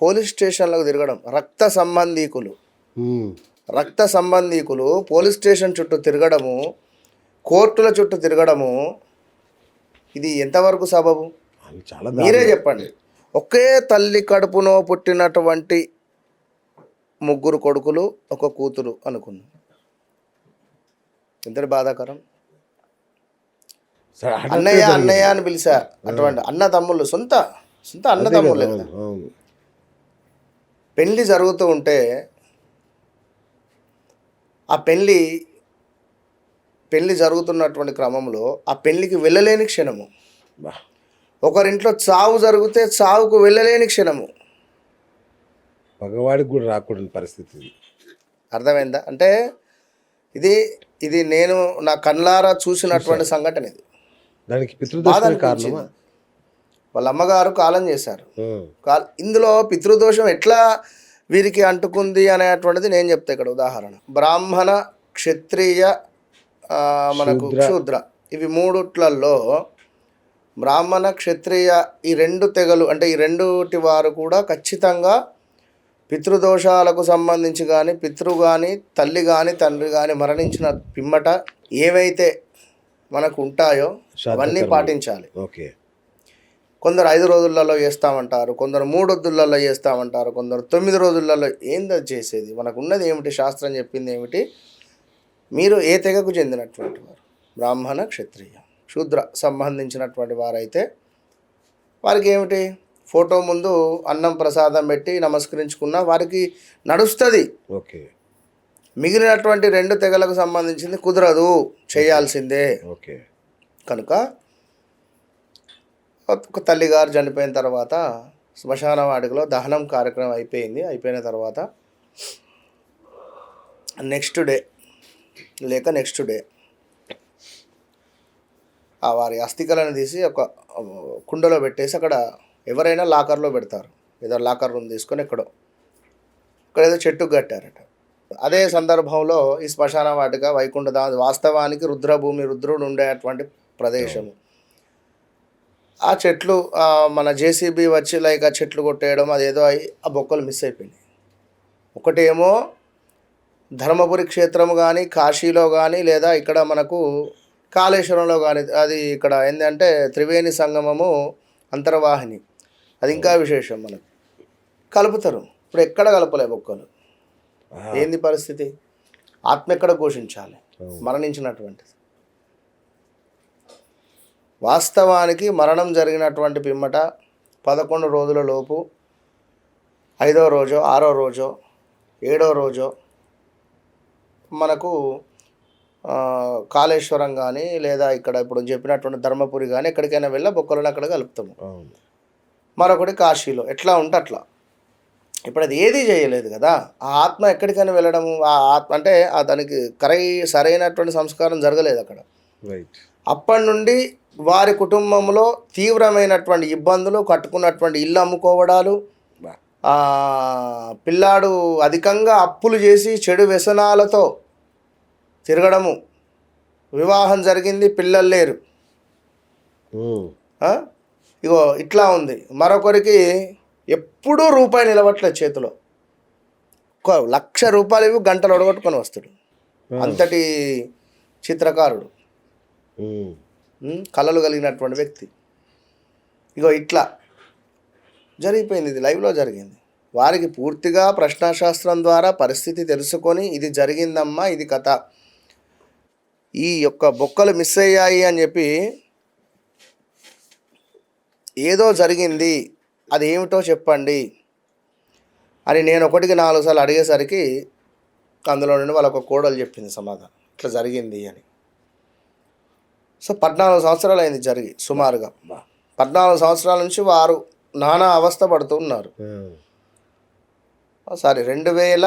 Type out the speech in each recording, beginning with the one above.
Police స్టేషన్లకు తిరగడం. రక్త సంబంధీకులు. రక్త సంబంధీకులు పోలీస్ స్టేషన్ చుట్టూ తిరగడము కోర్టుల చుట్టూ తిరగడము ఇది ఎంతవరకు సబబు? మీరే చెప్పండి. ఒకే తల్లి కడుపునో పుట్టినటువంటి ముగ్గురు కొడుకులు ఒక కూతురు అనుకుందాం. ఎంతటి బాధాకరం? అన్నయ్య. అన్నయ్య అని పిలిచా. అటువంటి అన్న తమ్ముళ్ళు సొంత సొంత అన్న తమ్ముళ్ళే కదా, పెళ్ళి జరుగుతూ ఉంటే ఆ పెళ్ళి పెళ్ళి జరుగుతున్నటువంటి క్రమంలో ఆ పెళ్ళికి వెళ్ళలేని క్షణము. ఒకరింట్లో చావు జరిగితే చావుకు వెళ్ళలేని క్షణము. మగవాడికి కూడా రాకూడని పరిస్థితి. అర్థమైందా? అంటే ఇది ఇది నేను నా కళ్ళారా చూసినటువంటి సంఘటన ఇది. దానికి పితృదోషమే కారణమా? వాళ్ళ అమ్మగారు కాలం చేశారు. ఇందులో పితృదోషం ఎట్లా వీరికి అంటుకుంది అనేటువంటిది నేను చెప్తా ఇక్కడ ఉదాహరణ. బ్రాహ్మణ క్షత్రియ మనకు శూద్ర. ఇవి మూడుట్లలో బ్రాహ్మణ క్షత్రియ ఈ రెండు తెగలు అంటే ఈ రెండుటి వారు కూడా ఖచ్చితంగా పితృదోషాలకు సంబంధించి కానీ పితృ కానీ తల్లి కానీ తండ్రి కానీ మరణించిన పిమ్మట ఏవైతే మనకు ఉంటాయో అవన్నీ. పాటించాలి. ఓకే. కొందరు ఐదు రోజులలో చేస్తామంటారు కొందరు మూడు వద్దులలో చేస్తామంటారు కొందరు తొమ్మిది రోజులలో ఏంది చేసేది? మనకు ఉన్నది ఏమిటి? శాస్త్రం చెప్పింది ఏమిటి? మీరు ఏ తెగకు చెందినటువంటి వారు? బ్రాహ్మణ క్షత్రియ శూద్ర సంబంధించినటువంటి వారైతే వారికి ఏమిటి? ఫోటో ముందు అన్నం ప్రసాదం పెట్టి నమస్కరించుకున్న వారికి నడుస్తుంది. ఓకే. మిగిలినటువంటి రెండు తెగలకు సంబంధించింది కుదరదు చేయాల్సిందే. ఓకే. కనుక ఒక తల్లిగారు చనిపోయిన తర్వాత శ్మశాన వాటికలో దహనం కార్యక్రమం అయిపోయింది. అయిపోయిన తర్వాత నెక్స్ట్ డే లేక నెక్స్ట్ డే ఆ వారి అస్థికలను తీసి ఒక కుండలో పెట్టేసి అక్కడ ఎవరైనా లాకర్లో పెడతారు. ఏదో లాకర్ రూమ్ తీసుకొని ఎక్కడో ఇక్కడ ఏదో చెట్టుకు కట్టారట. అదే సందర్భంలో ఈ శ్మశాన వాటిక వైకుంఠ వాస్తవానికి రుద్రభూమి రుద్రుడు ఉండేటువంటి ప్రదేశము. ఆ చెట్లు మన జేసీబీ వచ్చి లైక్ ఆ చెట్లు కొట్టేయడం అదేదో అయి ఆ బొక్కలు మిస్ అయిపోయినాయి. ఒకటేమో ధర్మపురి క్షేత్రం కానీ కాశీలో కానీ లేదా ఇక్కడ మనకు కాళేశ్వరంలో కానీ అది ఇక్కడ ఏంటంటే త్రివేణి సంగమము అంతర్వాహిని. అది ఇంకా విశేషం మనకు. కలుపుతారు. ఇప్పుడు ఎక్కడ కలపలే బొక్కలు? ఏంది పరిస్థితి? ఆత్మ ఎక్కడ ఘోషించాలి. మరణించినటువంటిది వాస్తవానికి మరణం జరిగినటువంటి పిమ్మట పదకొండు రోజుల లోపు ఐదో రోజో ఆరో రోజో ఏడో రోజో మనకు కాళేశ్వరం కానీ లేదా ఇక్కడ ఇప్పుడు చెప్పినటువంటి ధర్మపురి కానీ ఎక్కడికైనా వెళ్ళి బొక్కలను అక్కడ కలుపుతాము. మరొకటి కాశీలో. ఎట్లా ఉంటే అట్లా. ఇప్పుడు అది ఏది చేయలేదు కదా. ఆ ఆత్మ ఎక్కడికైనా వెళ్ళడము ఆ ఆత్మ అంటే దానికి కరై సరైనటువంటి సంస్కారం జరగలేదు అక్కడ. అప్పటి నుండి వారి కుటుంబంలో తీవ్రమైనటువంటి ఇబ్బందులు కట్టుకున్నటువంటి ఇల్లు అమ్ముకోవడాలు పిల్లాడు అధికంగా అప్పులు చేసి చెడు వ్యసనాలతో తిరగడము. వివాహం జరిగింది పిల్లలు లేరు? ఇగో ఇట్లా ఉంది. మరొకరికి ఎప్పుడూ రూపాయి నిలవట్లేదు చేతిలో. ఒక లక్ష రూపాయలు ఇవి గంటలు ఒడగొట్టుకొని వస్తాడు. అంతటి చిత్రకారుడు. కళలు కలిగినటువంటి వ్యక్తి. ఇగో ఇట్లా జరిగిపోయింది ఇది లైవ్లో జరిగింది. వారికి పూర్తిగా ప్రశ్నాశాస్త్రం ద్వారా పరిస్థితి తెలుసుకొని ఇది జరిగిందమ్మా ఇది కథ. ఈ యొక్క బొక్కలు మిస్ అయ్యాయి అని చెప్పి ఏదో జరిగింది అది ఏమిటో చెప్పండి. అని నేను ఒకటికి నాలుగు సార్లు అడిగేసరికి అందులో నుండి వాళ్ళ ఒక కోడలు చెప్పింది సమాధానం. ఇట్లా జరిగింది అని. సో పద్నాలుగు సంవత్సరాలు అయింది జరిగి సుమారుగా. పద్నాలుగు సంవత్సరాల నుంచి వారు నానా అవస్థ పడుతూ ఉన్నారు. సారీ రెండు వేల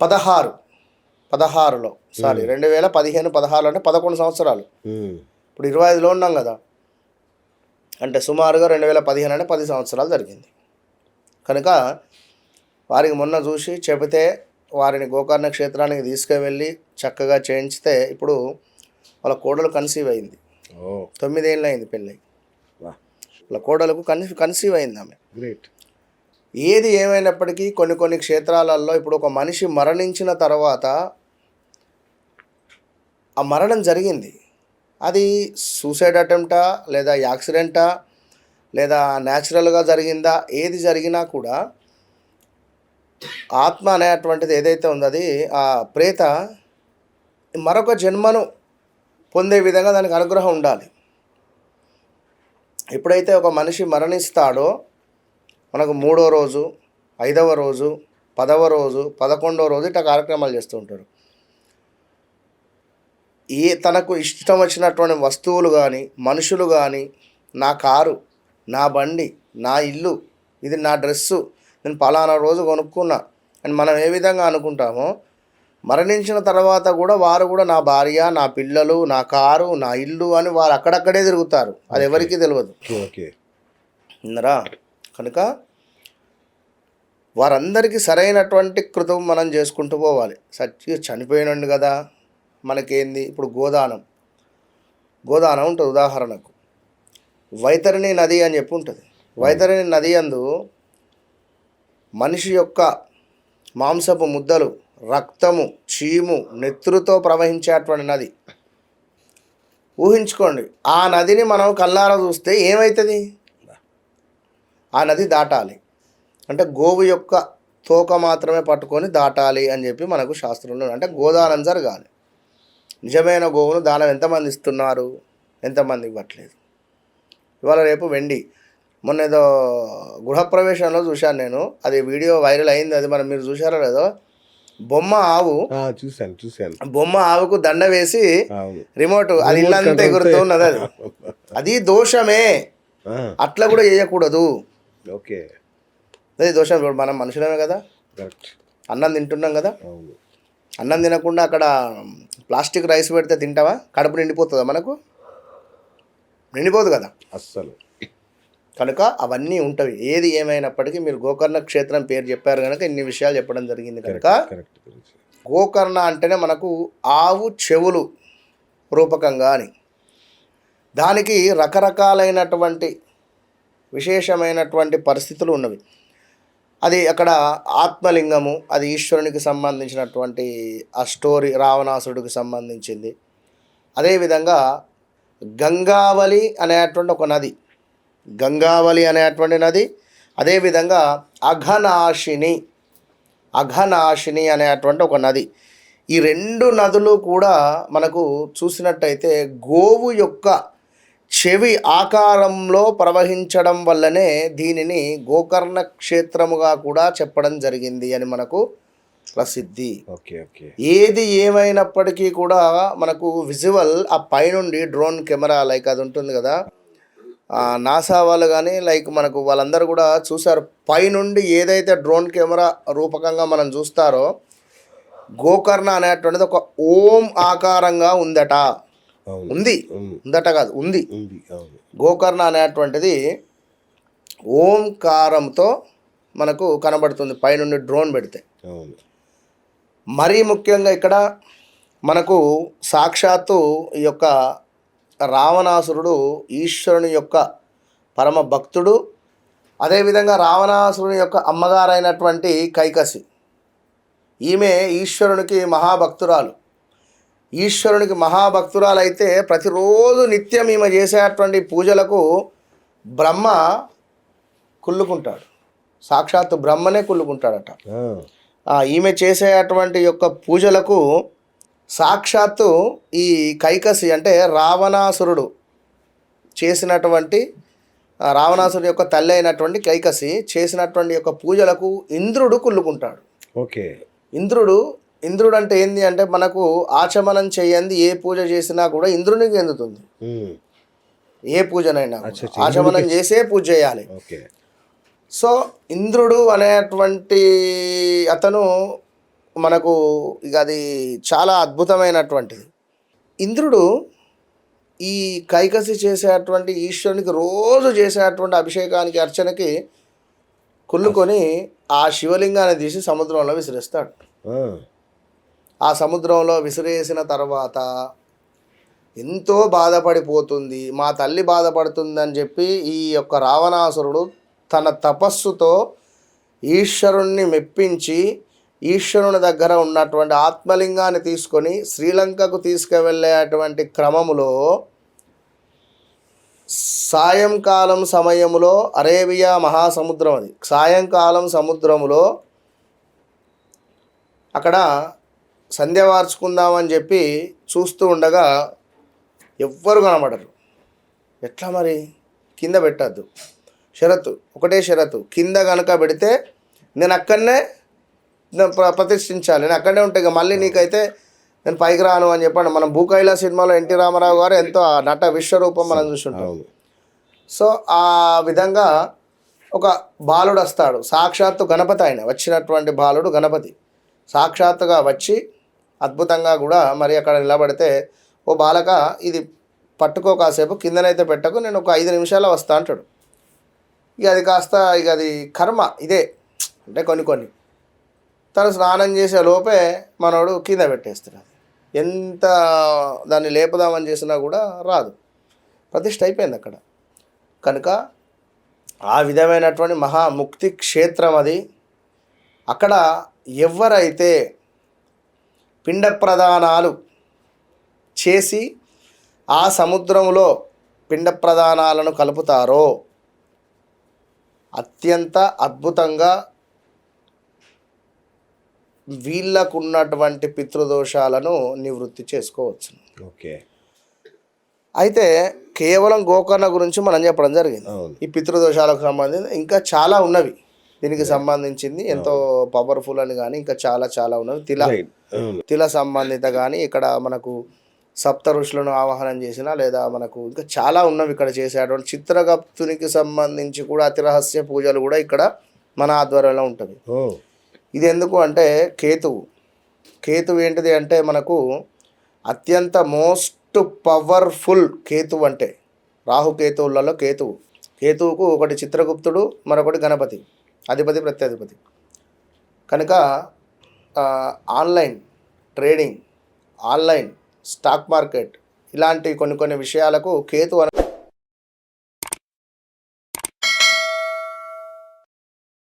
పదహారు పదహారులో సారీ రెండు వేల పదిహేను పదహారులో అంటే పదకొండు సంవత్సరాలు. ఇప్పుడు ఇరవై ఐదులో ఉన్నాం కదా అంటే సుమారుగా రెండు వేల పదిహేను అంటే పది సంవత్సరాలు జరిగింది కనుక వారికి మొన్న చూసి చెబితే వారిని గోకర్ణ క్షేత్రానికి తీసుకువెళ్ళి చక్కగా చేయించితే ఇప్పుడు వాళ్ళ కోడలు కన్సీవ్ అయింది. ఓ. తొమ్మిదేళ్ళు అయింది పెళ్ళి వాళ్ళ కోడలకు కన్సీ కన్సీవ్ అయింది ఆమె. గ్రేట్ ఏది ఏమైనప్పటికీ కొన్ని కొన్ని క్షేత్రాలలో ఇప్పుడు ఒక మనిషి మరణించిన తర్వాత ఆ మరణం జరిగింది. అది సూసైడ్ అటెంప్టా లేదా యాక్సిడెంటా లేదా న్యాచురల్గా జరిగిందా ఏది జరిగినా కూడా ఆత్మ అనేటువంటిది ఏదైతే ఉందో అది ఆ ప్రేత మరొక జన్మను పొందే విధంగా దానికి అనుగ్రహం ఉండాలి. ఎప్పుడైతే ఒక మనిషి మరణిస్తాడో మనకు మూడో రోజు ఐదవ రోజు పదవ రోజు పదకొండవ రోజు ఇట్లా కార్యక్రమాలు చేస్తూ ఉంటారు ఏ తనకు ఇష్టం వచ్చినటువంటి వస్తువులు కానీ మనుషులు కానీ నా కారు నా బండి నా ఇల్లు ఇది నా డ్రెస్సు నేను పలానా రోజు కొనుక్కున్నా అని మనం ఏ విధంగా అనుకుంటామో మరణించిన తర్వాత కూడా వారు కూడా నా భార్య నా పిల్లలు నా కారు నా ఇల్లు అని వారు అక్కడక్కడే తిరుగుతారు. అది ఎవరికీ తెలియదు ఓకే విన్నరా కనుక వారందరికీ సరైనటువంటి కృతం మనం చేసుకుంటూ పోవాలి. సచ్చి చనిపోయినండు కదా మనకేంది? ఇప్పుడు గోదానం. గోదానం ఉంటుంది ఉదాహరణకు. వైతరిణి నది అని చెప్పి ఉంటుంది. వైతరిణి నది అందు మనిషి యొక్క మాంసపు ముద్దలు రక్తము చీము నెత్రుతో ప్రవహించేటువంటి నది. ఊహించుకోండి ఆ నదిని మనం కల్లారా చూస్తే ఏమవుతుంది ఆ నది దాటాలి. అంటే గోవు యొక్క తోక మాత్రమే పట్టుకొని దాటాలి అని చెప్పి మనకు శాస్త్రంలో అంటే గోదానం జరగాలి. నిజమైన గోవును దానం ఎంతమంది ఇస్తున్నారు? ఎంతమంది ఇవ్వట్లేదు? ఇవాళ రేపు వెండి. మొన్న ఏదో గృహప్రవేశంలో చూశాను నేను. అది వీడియో వైరల్ అయింది. అది మనం మీరు చూశారో లేదో? బొమ్మ ఆవు. చూశాను చూశాను. బొమ్మ ఆవుకు దండ వేసి రిమోట్ అది ఇల్లంతా ఎగురుతూ ఉన్నది అది. అది దోషమే. అట్లా కూడా చేయకూడదు ఓకే. అది దోషం ఇప్పుడు మనం మనుషులమే కదా. అన్నం తింటున్నాం కదా. అన్నం తినకుండా అక్కడ ప్లాస్టిక్ రైస్ పెడితే తింటావా? కడుపు నిండిపోతుందా మనకు? నిండిపోదు కదా. అస్సలు. కనుక అవన్నీ ఉంటవి. ఏది ఏమైనప్పటికీ మీరు గోకర్ణ క్షేత్రం పేరు చెప్పారు కనుక ఇన్ని విషయాలు చెప్పడం జరిగింది కనుక గోకర్ణ అంటేనే మనకు ఆవు చెవులు రూపకంగా అని. దానికి రకరకాలైనటువంటి విశేషమైనటువంటి పరిస్థితులు ఉన్నవి. అది అక్కడ ఆత్మలింగము అది ఈశ్వరునికి సంబంధించినటువంటి ఆ స్టోరీ రావణాసుడికి సంబంధించింది. అదేవిధంగా గంగావలి అనేటువంటి ఒక నది. గంగావలి అనేటువంటి నది అదేవిధంగా అఘనాశిని అఘనాశిని అనేటువంటి ఒక నది. ఈ రెండు నదులు కూడా మనకు చూసినట్టయితే గోవు యొక్క చెవి ఆకారంలో ప్రవహించడం వల్లనే దీనిని గోకర్ణ క్షేత్రముగా కూడా చెప్పడం జరిగింది అని మనకు ప్రసిద్ధి. Okay okay. ఏది ఏమైనప్పటికీ కూడా మనకు విజువల్ ఆ పైనుండి డ్రోన్ కెమెరా లైక్ అది ఉంటుంది కదా నాసా వాళ్ళు కానీ లైక్ మనకు వాళ్ళందరూ కూడా చూసారు పైనుండి ఏదైతే డ్రోన్ కెమెరా రూపకంగా మనం చూస్తారో గోకర్ణ అనేటువంటిది ఒక ఓం ఆకారంగా ఉందట. ఉంది. ఉందట కాదు ఉంది. గోకర్ణ అనేటువంటిది ఓంకారంతో మనకు కనబడుతుంది పైనుండి డ్రోన్ పెడితే. మరీ ముఖ్యంగా ఇక్కడ మనకు సాక్షాత్తు ఈ యొక్క రావణాసురుడు ఈశ్వరుని యొక్క పరమ భక్తుడు అదేవిధంగా రావణాసురుని యొక్క అమ్మగారైనటువంటి కైకసి. ఈమె ఈశ్వరునికి మహాభక్తురాలు. ఈశ్వరునికి మహాభక్తురాలు అయితే ప్రతిరోజు నిత్యం ఈమె చేసేటువంటి పూజలకు బ్రహ్మ కుళ్ళుకుంటాడు. సాక్షాత్తు బ్రహ్మనే కుళ్ళుకుంటాడట. ఈమె చేసేటువంటి యొక్క పూజలకు సాక్షాత్తు ఈ కైకసి అంటే రావణాసురుడు చేసినటువంటి రావణాసురుడు యొక్క తల్లి అయినటువంటి కైకసి చేసినటువంటి యొక్క పూజలకు ఇంద్రుడు కుళ్ళుకుంటాడు. ఓకే. ఇంద్రుడు ఇంద్రుడు అంటే ఏంది అంటే మనకు ఆచమనం చేయంది ఏ పూజ చేసినా కూడా ఇంద్రునికి ఎందుతుంది ఏ పూజనైనా ఆచమనం చేసే పూజ చేయాలి. ఓకే. సో ఇంద్రుడు అనేటువంటి అతను మనకు ఇక అది చాలా అద్భుతమైనటువంటిది. ఇంద్రుడు ఈ కైకసి చేసేటువంటి ఈశ్వరునికి రోజు చేసేటువంటి అభిషేకానికి అర్చనకి కుళ్ళుకొని ఆ శివలింగాన్ని తీసి సముద్రంలో విసిరేస్తాడు. ఆ, ఆ సముద్రంలో విసిరేసిన తర్వాత ఎంతో బాధపడిపోతుంది మా తల్లి బాధపడుతుందని చెప్పి ఈ యొక్క రావణాసురుడు తన తపస్సుతో ఈశ్వరుణ్ణి మెప్పించి ఈశ్వరుని దగ్గర ఉన్నటువంటి ఆత్మలింగాన్ని తీసుకొని శ్రీలంకకు తీసుకువెళ్ళేటువంటి క్రమములో సాయంకాలం సమయములో అరేబియా మహాసముద్రం అది. సాయంకాలం సముద్రములో అక్కడ సంధ్య వార్చుకుందామని చెప్పి చూస్తూ ఉండగా ఎవ్వరు కనబడరు. ఎట్లా మరి? కింద పెట్టద్దు. షరతు ఒకటే షరతు. కింద కనుక పెడితే నేను అక్కడనే ప్రతిష్ఠించాలి. నేను అక్కడనే ఉంటాయి ఇక. మళ్ళీ నీకైతే నేను పైకి రాను అని చెప్పండి. మనం భూకైలా సినిమాలో ఎన్టీ రామారావు గారు ఎంతో ఆ నట విశ్వరూపం మనం అవును. సో ఆ విధంగా ఒక బాలుడు వస్తాడు. సాక్షాత్తు గణపతి ఆయన. వచ్చినటువంటి బాలుడు గణపతి. సాక్షాత్తుగా వచ్చి అద్భుతంగా కూడా మరి అక్కడ నిలబడితే ఓ బాలక ఇది పట్టుకో కాసేపు కిందనైతే పెట్టకు నేను ఒక ఐదు నిమిషాలు వస్తా అంటాడు. ఇక అది కాస్త ఇక అది కర్మ ఇదే. అంటే కొన్ని కొన్ని. తను స్నానం చేసే లోపే మనోడు కింద పెట్టేస్తాడు ఎంత దాన్ని లేపదామని చేసినా కూడా రాదు. ప్రతిష్ట అయిపోయింది అక్కడ. కనుక ఆ విధమైనటువంటి మహాముక్తి క్షేత్రం అది. అక్కడ ఎవరైతే పిండ ప్రదానాలు చేసి ఆ సముద్రంలో పిండ ప్రదానాలను కలుపుతారో అత్యంత అద్భుతంగా వీళ్ళకున్నటువంటి పితృదోషాలను నివృత్తి చేసుకోవచ్చు. ఓకే. అయితే కేవలం గోకర్ణ గురించి మనం చెప్పడం జరిగింది. ఈ పితృదోషాలకు సంబంధించి ఇంకా చాలా ఉన్నవి. దీనికి సంబంధించింది ఎంతో పవర్ఫుల్ అని కానీ ఇంకా చాలా చాలా ఉన్నవి. తిల తిల సంబంధిత కానీ ఇక్కడ మనకు సప్త ఋషులను ఆవాహనం చేసిన లేదా మనకు ఇంకా చాలా ఉన్నవి ఇక్కడ చేసేటువంటి చిత్రగుప్తునికి సంబంధించి కూడా అతి రహస్య పూజలు కూడా ఇక్కడ మన ఆధ్వర్యంలో ఉంటుంది ఇది ఎందుకు అంటే కేతువు. కేతువు ఏంటిది అంటే మనకు అత్యంత మోస్ట్ పవర్ఫుల్ కేతువు అంటే రాహుకేతువులలో కేతువు. కేతువుకు ఒకటి చిత్రగుప్తుడు మరొకటి గణపతి అధిపతి ప్రత్యధిపతి. కనుక online trading online stock market ఇలాంటి కొన్ని కొన్ని విషయాలకు కేతు